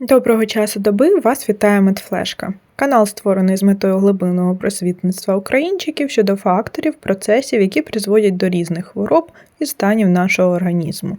Доброго часу доби вас вітає Медфлешка. Канал створений з метою глибинного просвітництва українчиків щодо факторів, процесів, які призводять до різних хвороб і станів нашого організму.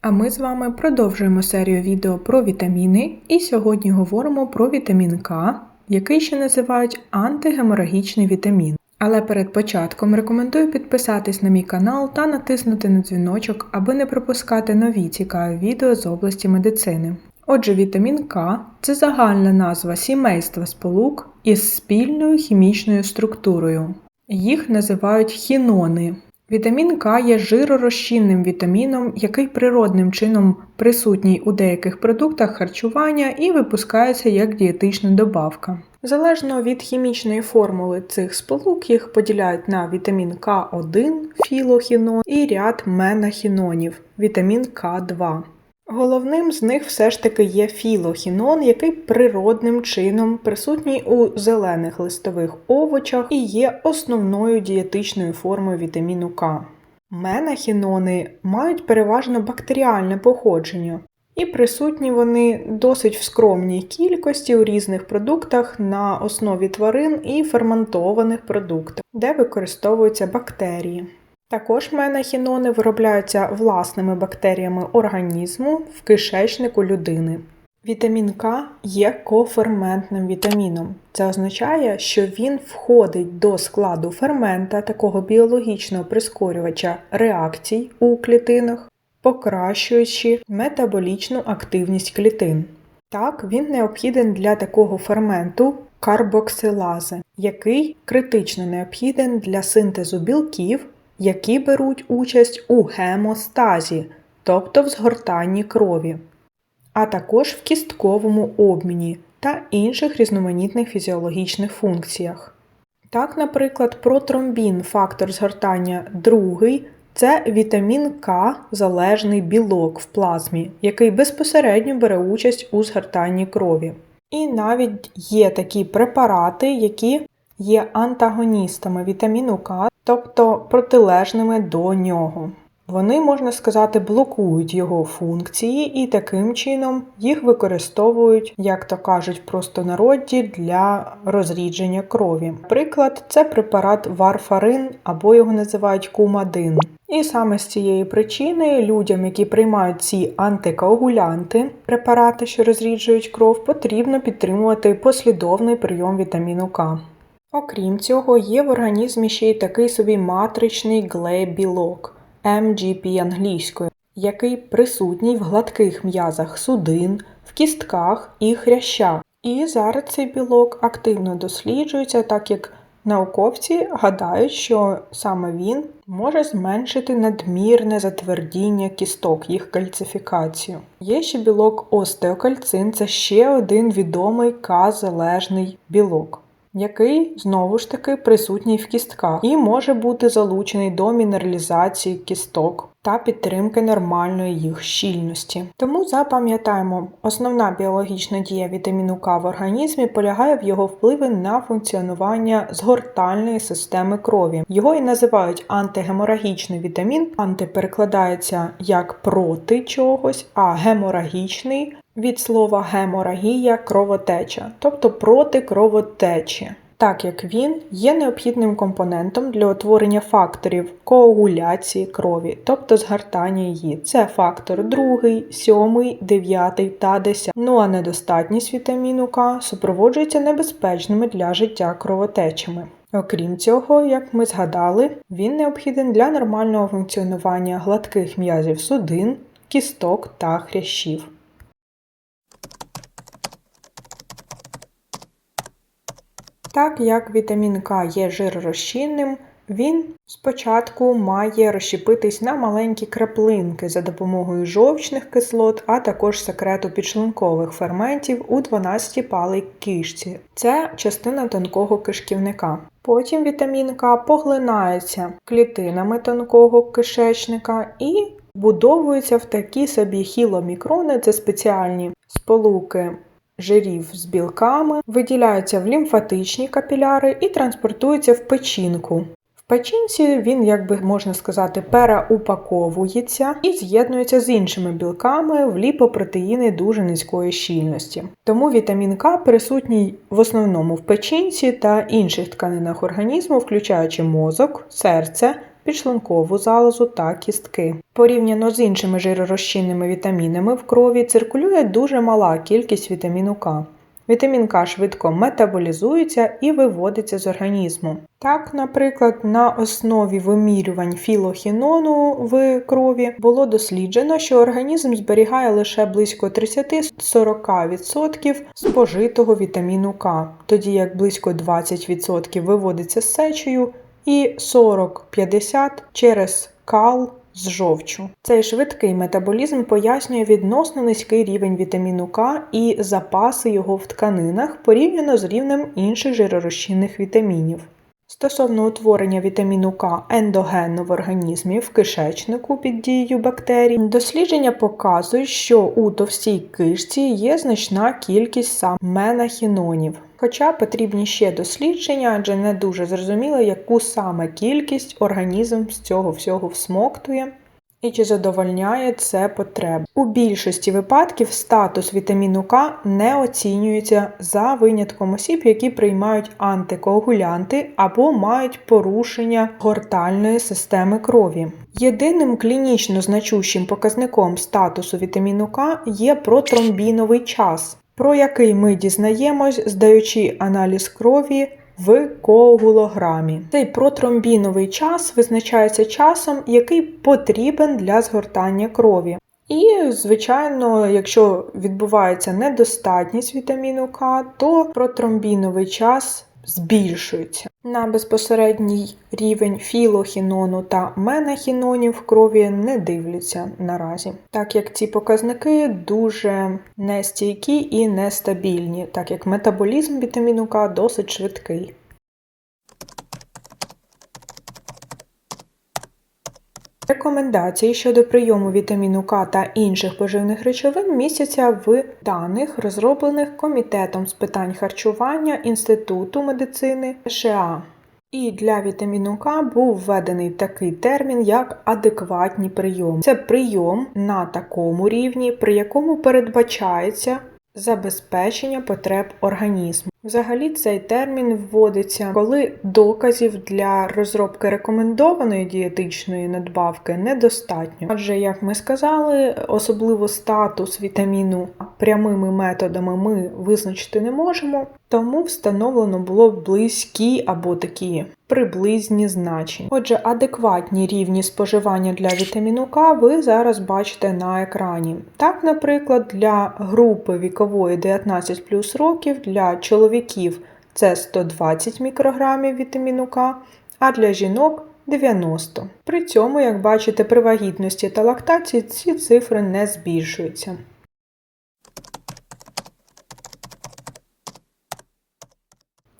А ми з вами продовжуємо серію відео про вітаміни, і сьогодні говоримо про вітамін К, який ще називають антигеморагічний вітамін. Але перед початком рекомендую підписатись на мій канал та натиснути на дзвіночок, аби не пропускати нові цікаві відео з області медицини. Отже, вітамін К це загальна назва сімейства сполук із спільною хімічною структурою. Їх називають хінони. Вітамін К є жиророзчинним вітаміном, який природним чином присутній у деяких продуктах харчування і випускається як дієтична добавка. Залежно від хімічної формули цих сполук їх поділяють на вітамін К1 філохінон і ряд менахінонів вітамін К2. Головним з них все ж таки є філохінон, який природним чином присутній у зелених листових овочах і є основною дієтичною формою вітаміну К. Менахінони мають переважно бактеріальне походження, і присутні вони досить в скромній кількості у різних продуктах на основі тварин і ферментованих продуктах, де використовуються бактерії. Також менахінони виробляються власними бактеріями організму в кишечнику людини. Вітамін К є коферментним вітаміном. Це означає, що він входить до складу фермента, такого біологічного прискорювача реакцій у клітинах, покращуючи метаболічну активність клітин. Так, він необхіден для такого ферменту карбоксилази, який критично необхіден для синтезу білків які беруть участь у гемостазі, тобто в згортанні крові, а також в кістковому обміні та інших різноманітних фізіологічних функціях. Так, наприклад, протромбін, фактор згортання другий це вітамін К залежний білок в плазмі, який безпосередньо бере участь у згортанні крові. І навіть є такі препарати, які є антагоністами вітаміну К, тобто протилежними до нього. Вони, можна сказати, блокують його функції і таким чином їх використовують, як то кажуть, в простонароді для розрідження крові. Наприклад, це препарат варфарин або його називають кумадин. І саме з цієї причини людям, які приймають ці антикоагулянти, препарати, що розріджують кров, потрібно підтримувати послідовний прийом вітаміну К. Окрім цього, є в організмі ще й такий собі матричний глебілок MGP англійською, який присутній в гладких м'язах судин, в кістках і хрящах. І зараз цей білок активно досліджується, так як науковці гадають, що саме він може зменшити надмірне затвердіння кісток, їх кальцифікацію. Є ще білок остеокальцин, це ще один відомий К-залежний білок який знову ж таки присутній в кістках і може бути залучений до мінералізації кісток та підтримки нормальної їх щільності. Тому запам'ятаємо, основна біологічна дія вітаміну К в організмі полягає в його впливі на функціонування згортальної системи крові. Його і називають антигеморагічний вітамін, анти перекладається як проти чогось, а геморагічний від слова геморагія кровотеча, тобто проти кровотечі. Так як він є необхідним компонентом для утворення факторів коагуляції крові, тобто згортання її. Це фактор 2, 7, 9 та 10. Ну а недостатність вітаміну К супроводжується небезпечними для життя кровотечами. Окрім цього, як ми згадали, він необхіден для нормального функціонування гладких м'язів судин, кісток та хрящів. Так як вітамін К є жиророзчинним, він спочатку має розщепитись на маленькі краплинки за допомогою жовчних кислот, а також секрету підшлункових ферментів у 12-палій кишці. Це частина тонкого кишківника. Потім вітамін К поглинається клітинами тонкого кишечника і будовується в такі собі хіломікрони, це спеціальні сполуки жирів з білками, виділяються в лімфатичні капіляри і транспортуються в печінку. В печінці він, як би можна сказати, переупаковується і з'єднується з іншими білками в ліпопротеїни дуже низької щільності. Тому вітамін К присутній в основному в печінці та інших тканинах організму, включаючи мозок, серце, підшлункову залозу та кістки. Порівняно з іншими жиророзчинними вітамінами в крові циркулює дуже мала кількість вітаміну К. Вітамін К швидко метаболізується і виводиться з організму. Так, наприклад, на основі вимірювань філохінону в крові було досліджено, що організм зберігає лише близько 30-40% спожитого вітаміну К, тоді як близько 20% виводиться з сечею і 40-50 через кал з жовчу. Цей швидкий метаболізм пояснює відносно низький рівень вітаміну К і запаси його в тканинах порівняно з рівнем інших жиророзчинних вітамінів. Стосовно утворення вітаміну К ендогенно в організмі в кишечнику під дією бактерій, дослідження показують, що у товстій кишці є значна кількість сам менахінонів. Хоча потрібні ще дослідження, адже не дуже зрозуміло, яку саме кількість організм з цього всього всмоктує. І чи задовольняє це потреб. У більшості випадків статус вітаміну К не оцінюється за винятком осіб, які приймають антикоагулянти або мають порушення гортальної системи крові. Єдиним клінічно значущим показником статусу вітаміну К є протромбіновий час, про який ми дізнаємось, здаючи аналіз крові в коагулограмі. Цей протромбіновий час визначається часом, який потрібен для згортання крові. І, звичайно, якщо відбувається недостатність вітаміну К, то протромбіновий час збільшується. На безпосередній рівень філохінону та менахінонів в крові не дивляться наразі, так як ці показники дуже нестійкі і нестабільні, так як метаболізм вітаміну К досить швидкий. Рекомендації щодо прийому вітаміну К та інших поживних речовин містяться в даних, розроблених Комітетом з питань харчування Інституту медицини США. І для вітаміну К був введений такий термін, як адекватні прийоми. Це прийом на такому рівні, при якому передбачається забезпечення потреб організму. Взагалі цей термін вводиться, коли доказів для розробки рекомендованої дієтичної надбавки недостатньо. Адже, як ми сказали, особливо статус вітаміну прямими методами ми визначити не можемо, тому встановлено було близькі або такі приблизні значення. Отже, адекватні рівні споживання для вітаміну К ви зараз бачите на екрані. Так, наприклад, для групи вікової 19 плюс років для чоловіків це 120 мікрограмів вітаміну К, а для жінок 90. При цьому, як бачите, при вагітності та лактації ці цифри не збільшуються.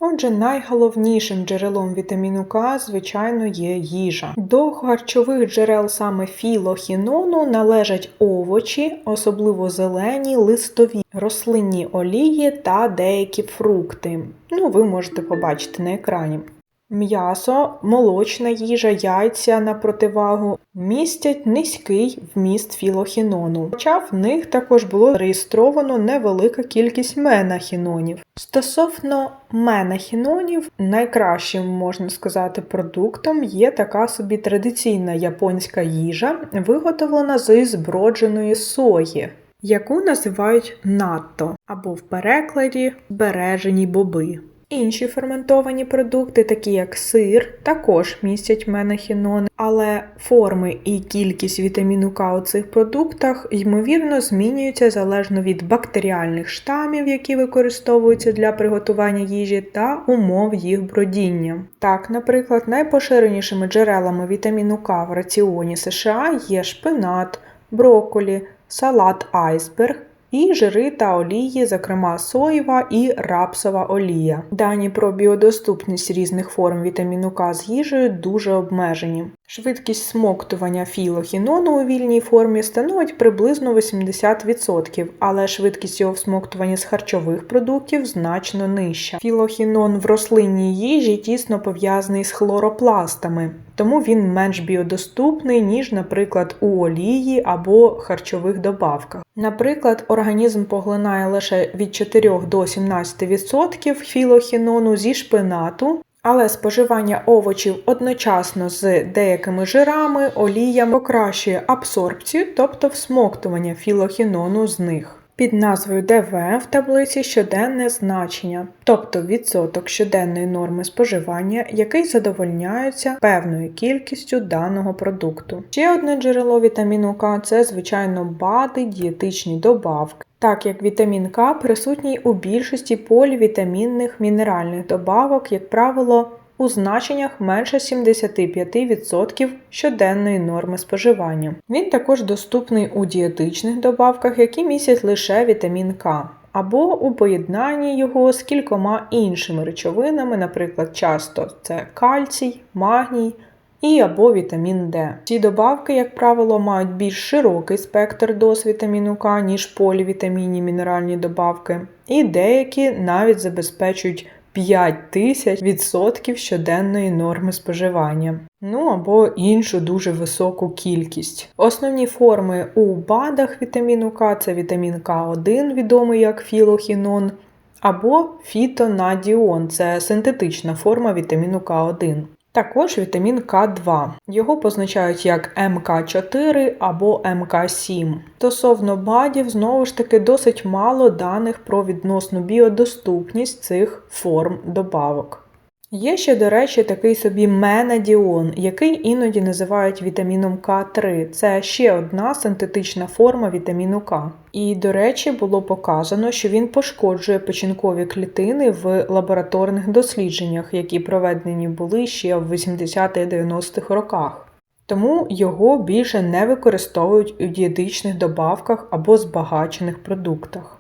Отже, найголовнішим джерелом вітаміну К, звичайно, є їжа. До харчових джерел саме філохінону належать овочі, особливо зелені, листові, рослинні олії та деякі фрукти. Ну, ви можете побачити на екрані. М'ясо, молочна їжа, яйця на противагу містять низький вміст філохінону, хоча в них також було зареєстровано невелика кількість менахінонів. Стосовно менахінонів, найкращим можна сказати продуктом є така собі традиційна японська їжа, виготовлена з збродженої сої. Яку називають натто або в перекладі збережені боби. Інші ферментовані продукти, такі як сир, також містять менахінони, але форми і кількість вітаміну К у цих продуктах ймовірно змінюються залежно від бактеріальних штамів, які використовуються для приготування їжі, та умов їх бродіння. Так, наприклад, найпоширенішими джерелами вітаміну К в раціоні США є шпинат, брокколі, салат айсберг. І жири та олії, зокрема соєва і рапсова олія. Дані про біодоступність різних форм вітаміну К з їжею дуже обмежені. Швидкість смоктування філохінону у вільній формі становить приблизно 80%, але швидкість його всмоктування з харчових продуктів значно нижча. Філохінон в рослинній їжі тісно пов'язаний з хлоропластами, тому він менш біодоступний, ніж, наприклад, у олії або харчових добавках. Наприклад, організм поглинає лише від 4 до 17% філохінону зі шпинату. Але споживання овочів одночасно з деякими жирами, оліями покращує абсорбцію, тобто всмоктування філохінону з них. Під назвою ДВ в таблиці щоденне значення, тобто відсоток щоденної норми споживання, який задовольняється певною кількістю даного продукту. Ще одне джерело вітаміну К це, звичайно, БАДи, дієтичні добавки. Так як вітамін К присутній у більшості полівітамінних мінеральних добавок, як правило, у значеннях менше 75% щоденної норми споживання. Він також доступний у дієтичних добавках, які містять лише вітамін К. Або у поєднанні його з кількома іншими речовинами, наприклад, часто це кальцій, магній і або вітамін Д. Ці добавки, як правило, мають більш широкий спектр доз вітаміну К, ніж полівітамінні мінеральні добавки, і деякі навіть забезпечують 5000% щоденної норми споживання. Ну або іншу дуже високу кількість. Основні форми у БАДах вітаміну К це вітамін К1, відомий як філохінон, або фітонадіон це синтетична форма вітаміну К1. Також вітамін К2. Його позначають як МК4 або МК7. Стосовно БАДів, знову ж таки, досить мало даних про відносну біодоступність цих форм добавок. Є ще, до речі, такий собі менадіон, який іноді називають вітаміном К3. Це ще одна синтетична форма вітаміну К. І, до речі, було показано, що він пошкоджує печінкові клітини в лабораторних дослідженнях, які проведені були ще в 80-90-х роках. Тому його більше не використовують у дієтичних добавках або збагачених продуктах.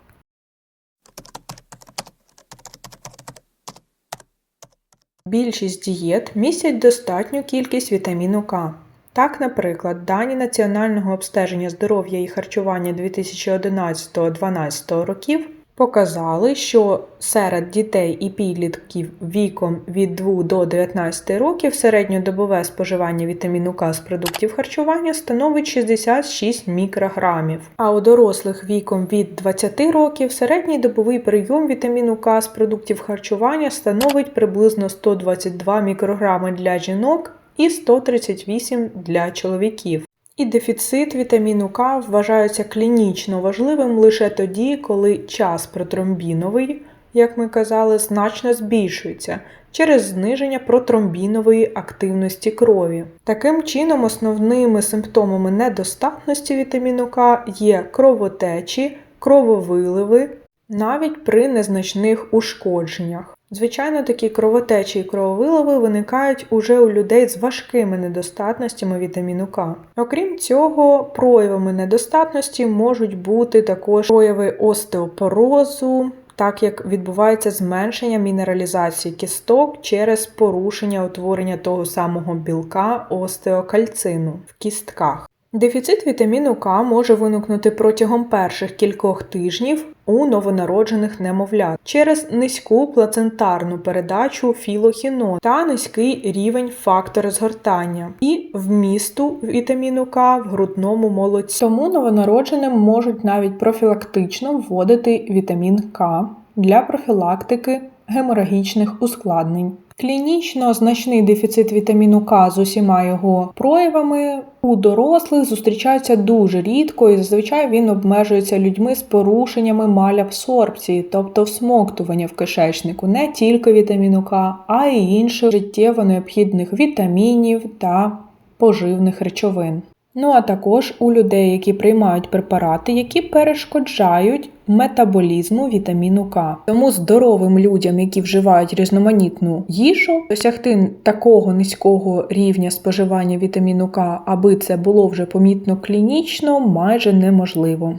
Більшість дієт містять достатню кількість вітаміну К. Так, наприклад, дані Національного обстеження здоров'я і харчування 2011-2012 років показали, що серед дітей і підлітків віком від 2 до 19 років середньодобове споживання вітаміну К з продуктів харчування становить 66 мікрограмів, а у дорослих віком від 20 років середній добовий прийом вітаміну К з продуктів харчування становить приблизно 122 мікрограми для жінок і 138 для чоловіків. І дефіцит вітаміну К вважається клінічно важливим лише тоді, коли час протромбіновий, як ми казали, значно збільшується через зниження протромбінової активності крові. Таким чином, основними симптомами недостатності вітаміну К є кровотечі, крововиливи, навіть при незначних ушкодженнях. Звичайно, такі кровотечі і крововиливи виникають уже у людей з важкими недостатностями вітаміну К. Окрім цього, проявами недостатності можуть бути також прояви остеопорозу, так як відбувається зменшення мінералізації кісток через порушення утворення того самого білка остеокальцину в кістках. Дефіцит вітаміну К може виникнути протягом перших кількох тижнів у новонароджених немовлят через низьку плацентарну передачу філохіно та низький рівень фактора згортання і вмісту вітаміну К в грудному молоці. Тому новонародженим можуть навіть профілактично вводити вітамін К для профілактики геморагічних ускладнень. Клінічно значний дефіцит вітаміну К з усіма його проявами у дорослих зустрічається дуже рідко і зазвичай він обмежується людьми з порушеннями малябсорбції, тобто всмоктування в кишечнику, не тільки вітаміну К, а й інших життєво необхідних вітамінів та поживних речовин. Ну а також у людей, які приймають препарати, які перешкоджають метаболізму вітаміну К. Тому здоровим людям, які вживають різноманітну їжу, досягти такого низького рівня споживання вітаміну К, аби це було вже помітно клінічно, майже неможливо.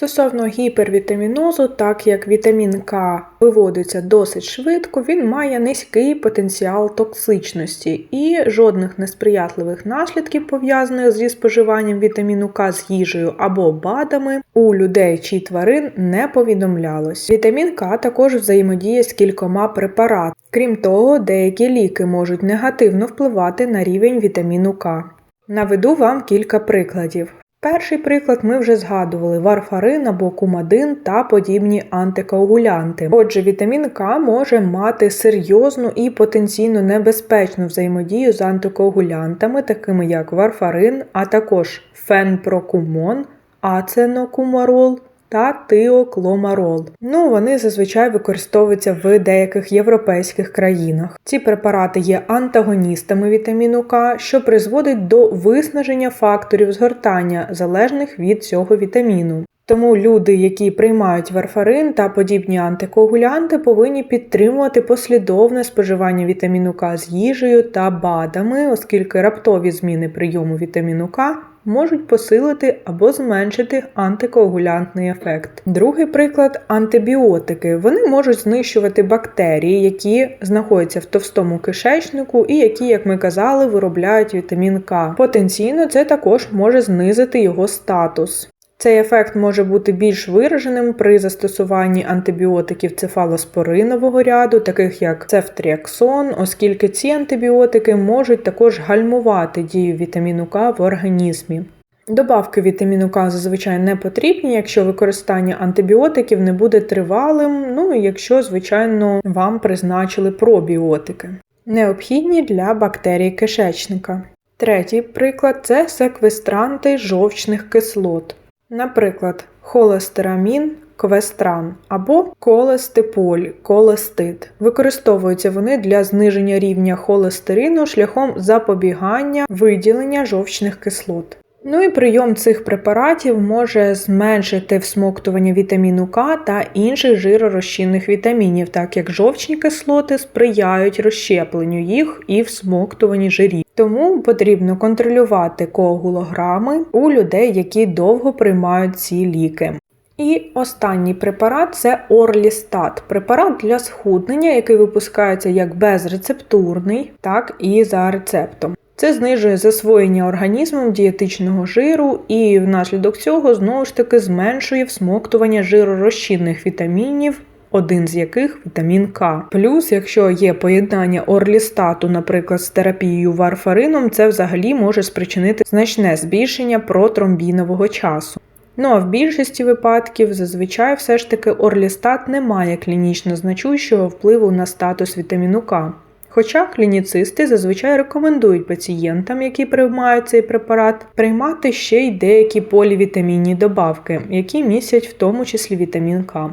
Стосовно гіпервітамінозу, так як вітамін К виводиться досить швидко, він має низький потенціал токсичності і жодних несприятливих наслідків, пов'язаних зі споживанням вітаміну К з їжею або БАДами, у людей чи тварин не повідомлялось. Вітамін К також взаємодіє з кількома препаратами. Крім того, деякі ліки можуть негативно впливати на рівень вітаміну К. Наведу вам кілька прикладів. Перший приклад ми вже згадували варфарин або кумадин та подібні антикоагулянти. Отже, вітамін К може мати серйозну і потенційно небезпечну взаємодію з антикоагулянтами, такими як варфарин, а також фенпрокумон, аценокумарол та тиокломарол. Ну, вони зазвичай використовуються в деяких європейських країнах. Ці препарати є антагоністами вітаміну К, що призводить до виснаження факторів згортання, залежних від цього вітаміну. Тому люди, які приймають варфарин та подібні антикоагулянти, повинні підтримувати послідовне споживання вітаміну К з їжею та БАДами, оскільки раптові зміни прийому вітаміну К можуть посилити або зменшити антикоагулянтний ефект. Другий приклад антибіотики. Вони можуть знищувати бактерії, які знаходяться в товстому кишечнику і які, як ми казали, виробляють вітамін К. Потенційно це також може знизити його статус. Цей ефект може бути більш вираженим при застосуванні антибіотиків цефалоспоринового ряду, таких як цефтріаксон, оскільки ці антибіотики можуть також гальмувати дію вітаміну К в організмі. Добавки вітаміну К зазвичай не потрібні, якщо використання антибіотиків не буде тривалим, ну і якщо, звичайно, вам призначили пробіотики, необхідні для бактерій кишечника. Третій приклад це секвестранти жовчних кислот. Наприклад, холестерамін, квестран або колестиполь, колестит. Використовуються вони для зниження рівня холестерину шляхом запобігання виділення жовчних кислот. Ну і прийом цих препаратів може зменшити всмоктування вітаміну К та інших жиророзчинних вітамінів, так як жовчні кислоти сприяють розщепленню їх і всмоктуванні жирів. Тому потрібно контролювати коагулограми у людей, які довго приймають ці ліки. І останній препарат це Орлістат, препарат для схуднення, який випускається як безрецептурний, так і за рецептом. Це знижує засвоєння організмом дієтичного жиру і внаслідок цього знову ж таки зменшує всмоктування жиророзчинних вітамінів. Один з яких вітамін К. Плюс, якщо є поєднання орлістату, наприклад, з терапією варфарином, це взагалі може спричинити значне збільшення протромбінового часу. Ну а в більшості випадків зазвичай все ж таки орлістат не має клінічно значущого впливу на статус вітаміну К. Хоча клініцисти зазвичай рекомендують пацієнтам, які приймають цей препарат, приймати ще й деякі полівітамінні добавки, які містять в тому числі вітамін К.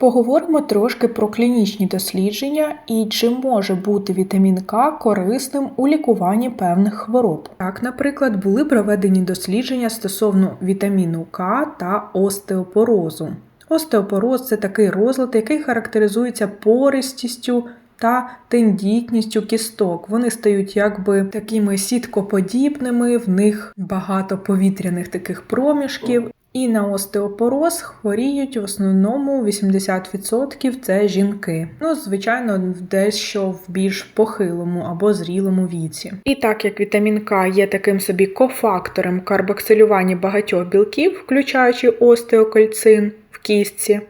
Поговоримо трошки про клінічні дослідження і чи може бути вітамін К корисним у лікуванні певних хвороб. Так, наприклад, були проведені дослідження стосовно вітаміну К та остеопорозу. Остеопороз це такий розлад, який характеризується пористістю та тендітністю кісток. Вони стають якби такими сіткоподібними, в них багато повітряних таких проміжків. І на остеопороз хворіють в основному 80% це жінки. Ну, звичайно, дещо в більш похилому або зрілому віці. І так як вітамін К є таким собі кофактором карбоксилювання багатьох білків, включаючи остеокальцин в кістці,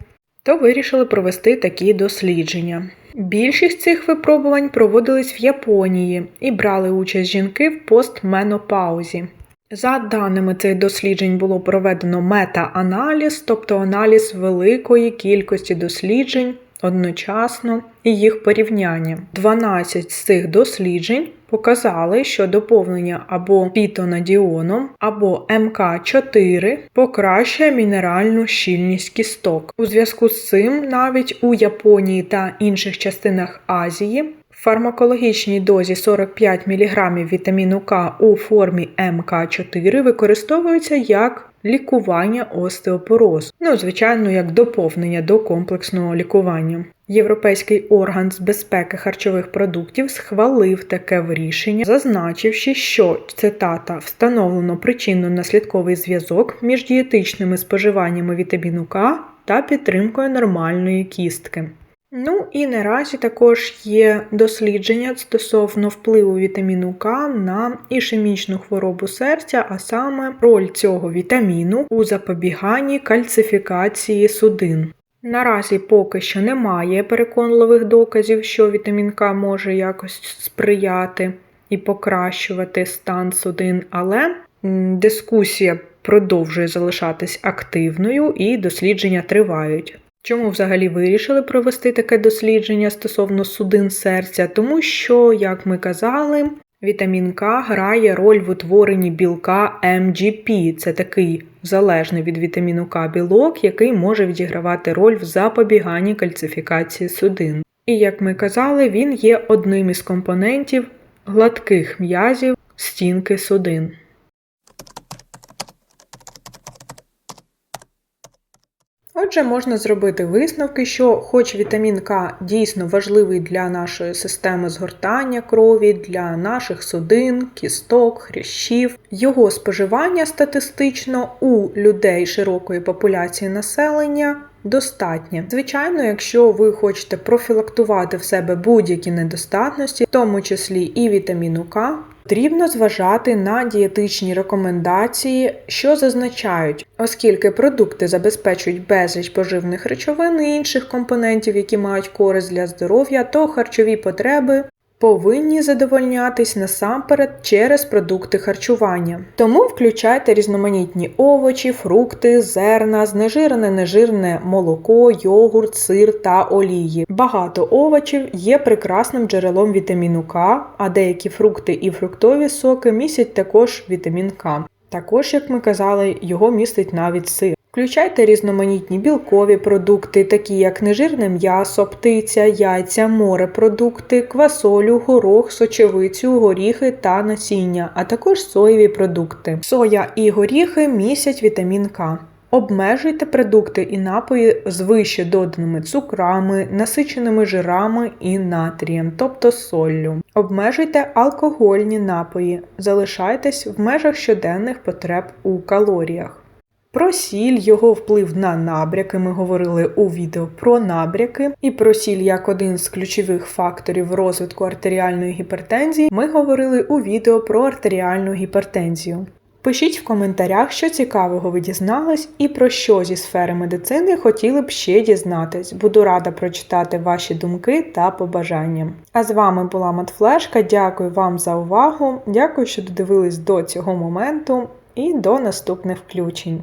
то вирішили провести такі дослідження. Більшість цих випробувань проводились в Японії і брали участь жінки в постменопаузі. За даними цих досліджень було проведено мета-аналіз, тобто аналіз великої кількості досліджень одночасно і їх порівняння. 12 з цих досліджень показали, що доповнення або пітонадіоном, або МК4 покращує мінеральну щільність кісток. У зв'язку з цим навіть у Японії та інших частинах Азії фармакологічній дозі 45 мг вітаміну К у формі МК4 використовуються як лікування остеопорозу. Ну, звичайно, як доповнення до комплексного лікування. Європейський орган з безпеки харчових продуктів схвалив таке рішення, зазначивши, що цитата встановлено причинно-наслідковий зв'язок між дієтичними споживаннями вітаміну К та підтримкою нормальної кістки. Ну і наразі також є дослідження стосовно впливу вітаміну К на ішемічну хворобу серця, а саме роль цього вітаміну у запобіганні кальцифікації судин. Наразі поки що немає переконливих доказів, що вітамін К може якось сприяти і покращувати стан судин, але дискусія продовжує залишатись активною і дослідження тривають. Чому взагалі вирішили провести таке дослідження стосовно судин серця? Тому що, як ми казали, вітамін К грає роль в утворенні білка MGP. Це такий залежний від вітаміну К білок, який може відігравати роль в запобіганні кальцифікації судин. І як ми казали, він є одним із компонентів гладких м'язів стінки судин. Отже, можна зробити висновки, що, хоч вітамін К дійсно важливий для нашої системи згортання крові, для наших судин, кісток, хрящів, його споживання статистично у людей широкої популяції населення достатнє. Звичайно, якщо ви хочете профілактувати в себе будь-які недостатності, в тому числі і вітаміну К, Потрібно зважати на дієтичні рекомендації, що зазначають, оскільки продукти забезпечують безліч поживних речовин і інших компонентів, які мають користь для здоров'я, то харчові потреби повинні задовольнятись насамперед через продукти харчування. Тому включайте різноманітні овочі, фрукти, зерна, знежирене, нежирне молоко, йогурт, сир та олії. Багато овочів є прекрасним джерелом вітаміну К, а деякі фрукти і фруктові соки містять також вітамін К. Також, як ми казали, його містить навіть сир. Включайте різноманітні білкові продукти, такі як нежирне м'ясо, птиця, яйця, морепродукти, квасолю, горох, сочевицю, горіхи та насіння, а також соєві продукти. Соя і горіхи містять вітамін К. Обмежуйте продукти і напої з вище доданими цукрами, насиченими жирами і натрієм, тобто соллю. Обмежуйте алкогольні напої, залишайтесь в межах щоденних потреб у калоріях. Про сіль, його вплив на набряки. Ми говорили у відео про набряки, і про сіль як один з ключових факторів розвитку артеріальної гіпертензії. Ми говорили у відео про артеріальну гіпертензію. Пишіть в коментарях, що цікавого ви дізнались і про що зі сфери медицини хотіли б ще дізнатись. Буду рада прочитати ваші думки та побажання. А з вами була Матфлешка. Дякую вам за увагу. Дякую, що додивились до цього моменту, і до наступних включень.